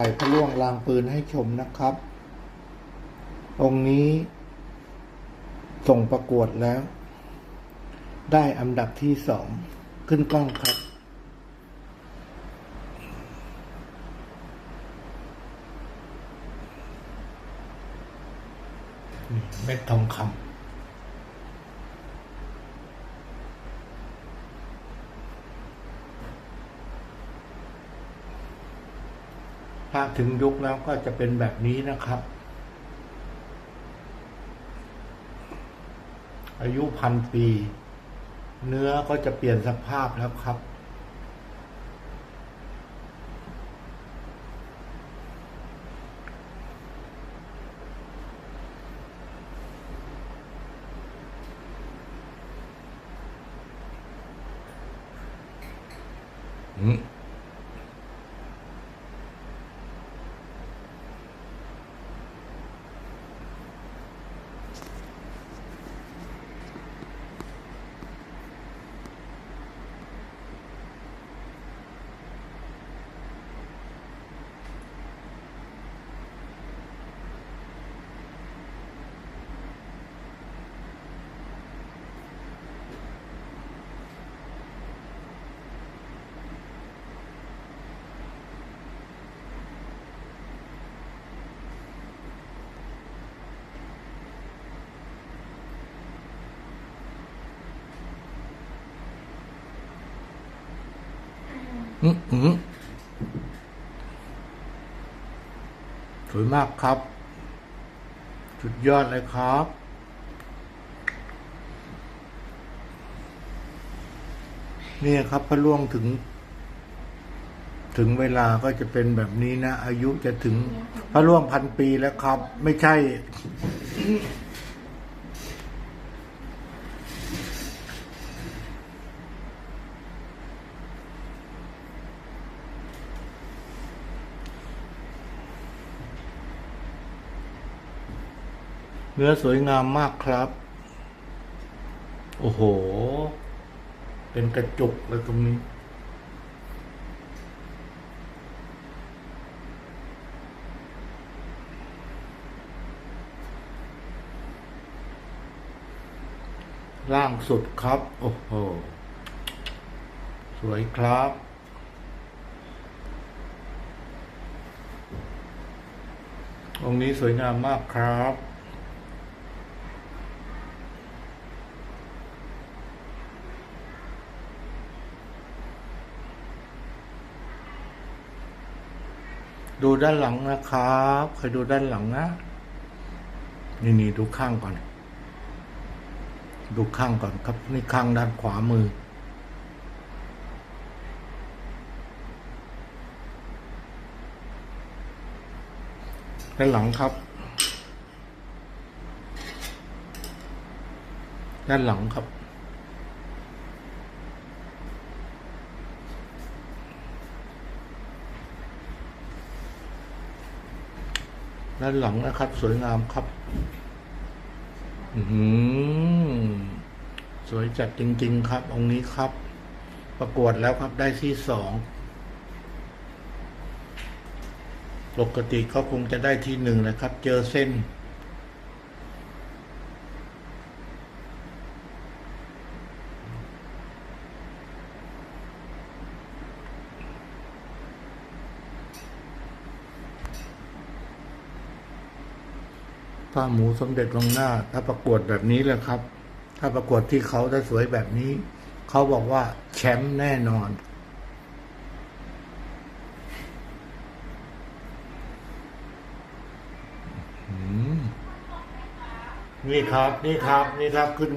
ถ่พระล่วงลางปืนให้ชมนะครับ องค์นี้ ส่งประกวดแล้ว ได้อันดับที่สองขึ้นกล้องครับ เม็ดทองคำ ถ้าถึงยุคแล้วก็จะเป็นแบบนี้นะครับ อายุพันปี เนื้อก็จะเปลี่ยนสภาพแล้วครับ อืม สวยมากครับ สุดยอดเลยครับ นี่ครับพระล่วงถึง ถึงเวลาก็จะเป็นแบบนี้นะ อายุจะถึงพระล่วงพันปีแล้วครับ ไม่ใช่ เนื้อสวยงามมากครับ โอ้โห เป็นกระจุกเลยตรงนี้ ล่างสุดครับ โอ้โห สวยครับองค์นี้สวยงามมากครับ ดูด้านหลังนะครับเคยดูด้านหลังนะ นี่นี่ดูข้างก่อน ดูข้างก่อนครับ นี่ข้างด้านขวามือ ด้านหลังครับ ด้านหลังครับ ด้านหลังนะครับ สวยงามครับ อือหือสวยจัดจริง ๆ ครับ องค์นี้ครับ ประกวดแล้วครับได้ที่สองปกติเขาคงจะได้ที่หนึ่งนะครับ เจอเส้น ผ้าหมูสมเด็จวังหน้า ถ้าประกวดแบบนี้แหละครับ ถ้าประกวดที่เขาถ้าสวยแบบนี้ เขาบอกว่าแชมป์แน่นอนนี่ครับ นี่ครับ นี่ครับขึ้น